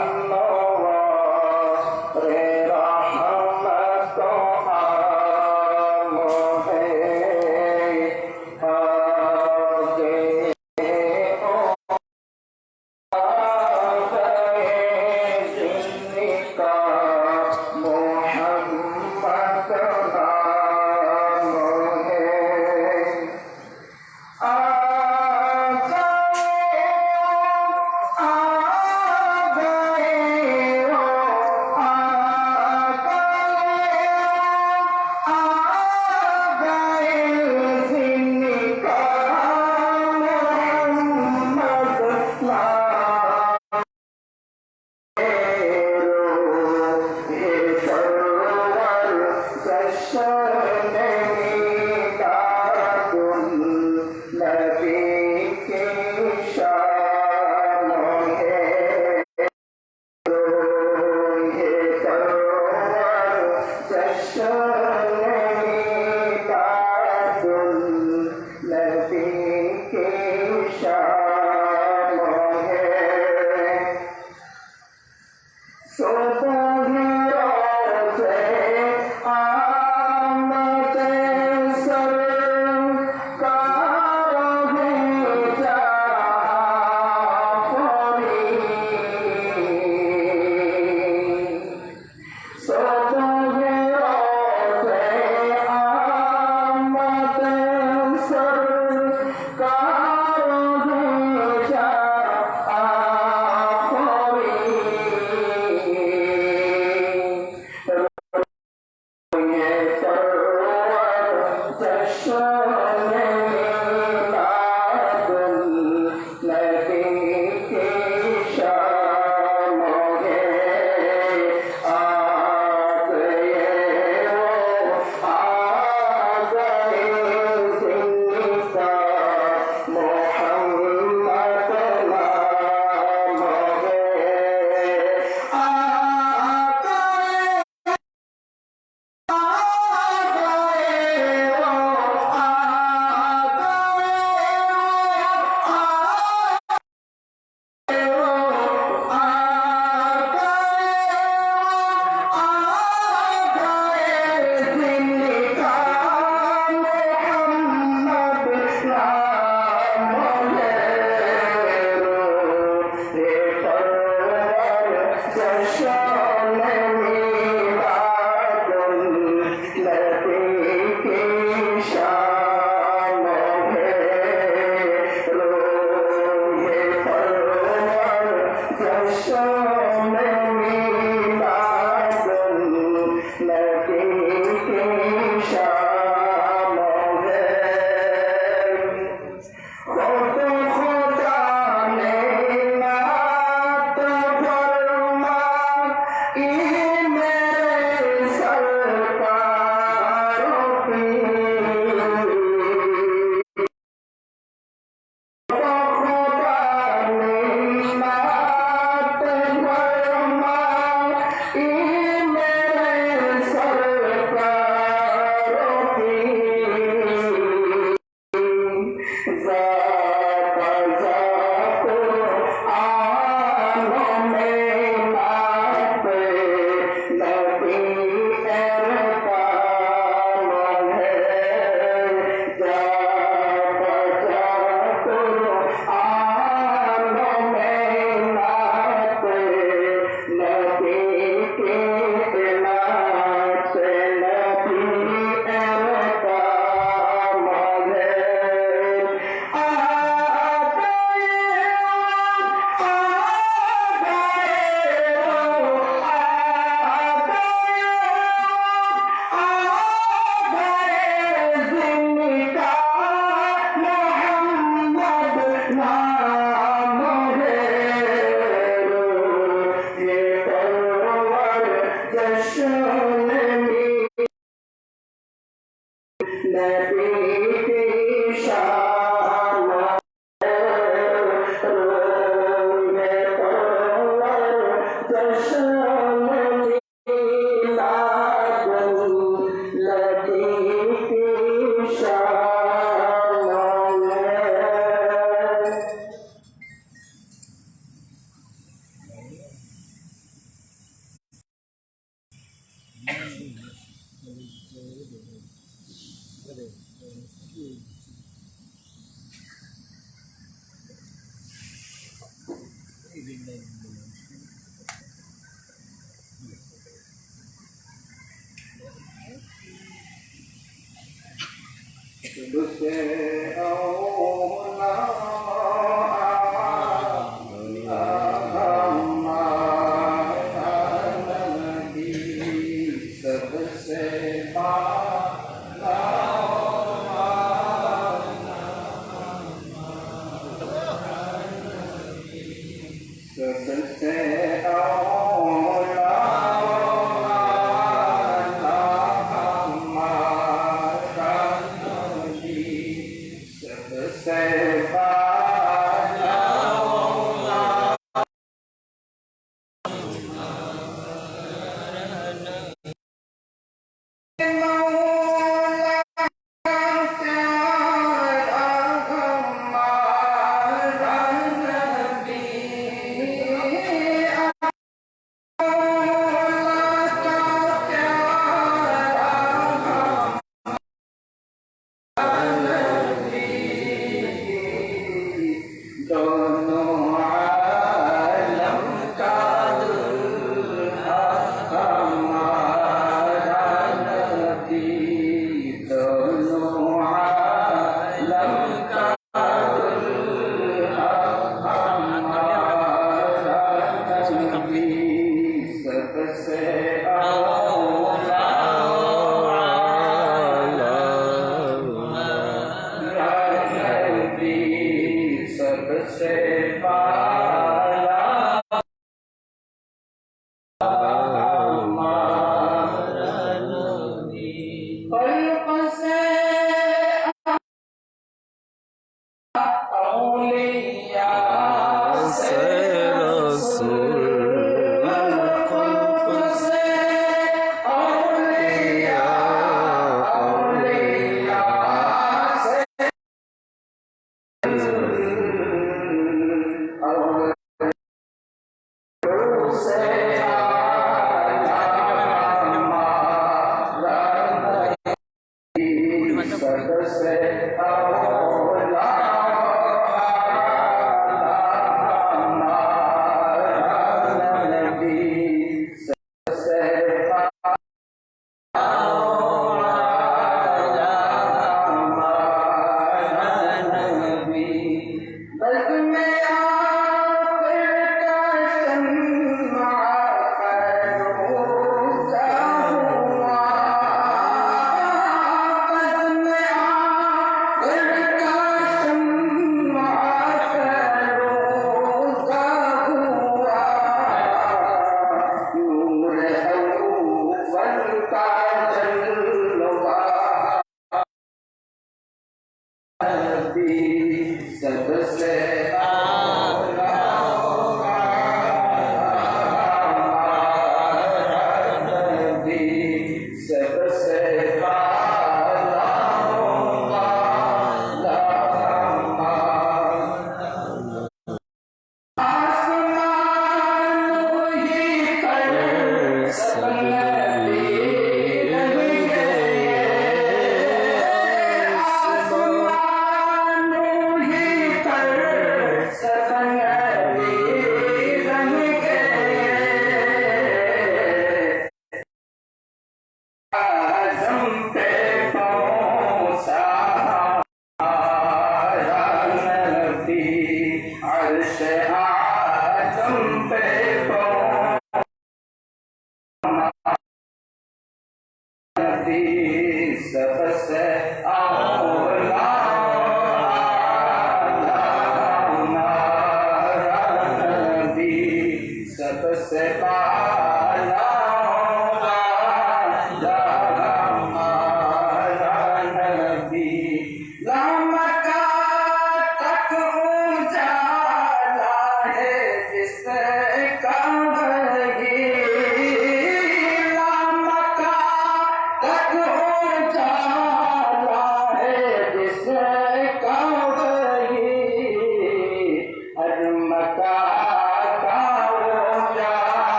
Allah.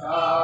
God.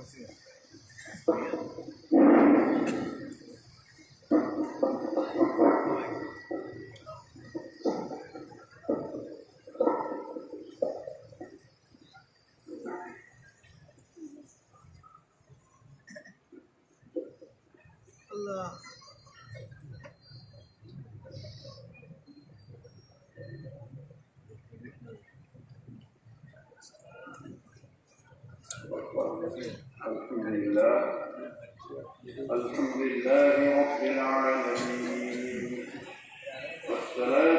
Gracias. الحمد لله. الحمد لله رب العالمين. والسلام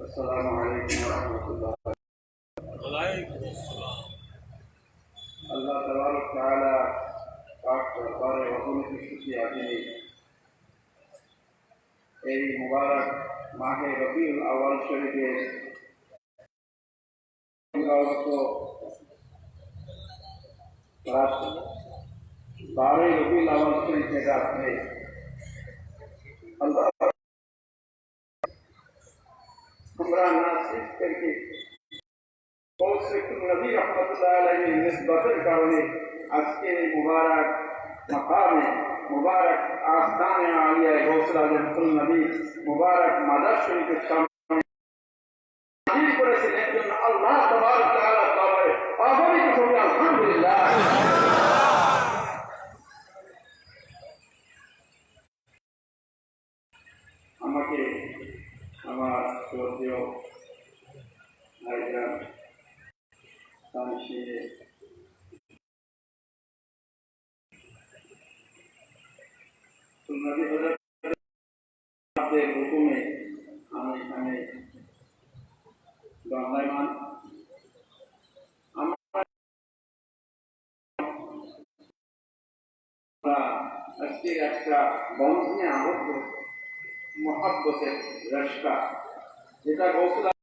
السلام عليكم ورحمة الله وعليكم السلام अल्लाह तबारक ताला पाक दरबार वसूल की स्थिति आती है यही मुबारक माह रबील अवल शरीफ को रात बारह रबील अवल शरीफ के रात में अल्लाह गुमराह ना सीख करके बहुत से नबी रहमत नस्बतर कारण आज के मुबारक मकाम मुबारक आस्थान आलिया घोसला जमतुल नबी मुबारक মাদার শরীফের সামনে করেছেন একজন আল্লাহ তবার তাআলা তবে অভাবিক হবে আলহামদুলিল্লাহ শ্রদ্ধেয় ভাইজান হজরতের হুকুমে আমি এখানে দণ্ডায়মান আজকে একটা বন্ধনে আবদ্ধ মহাব্বতের রাস্তা Ele está gosto da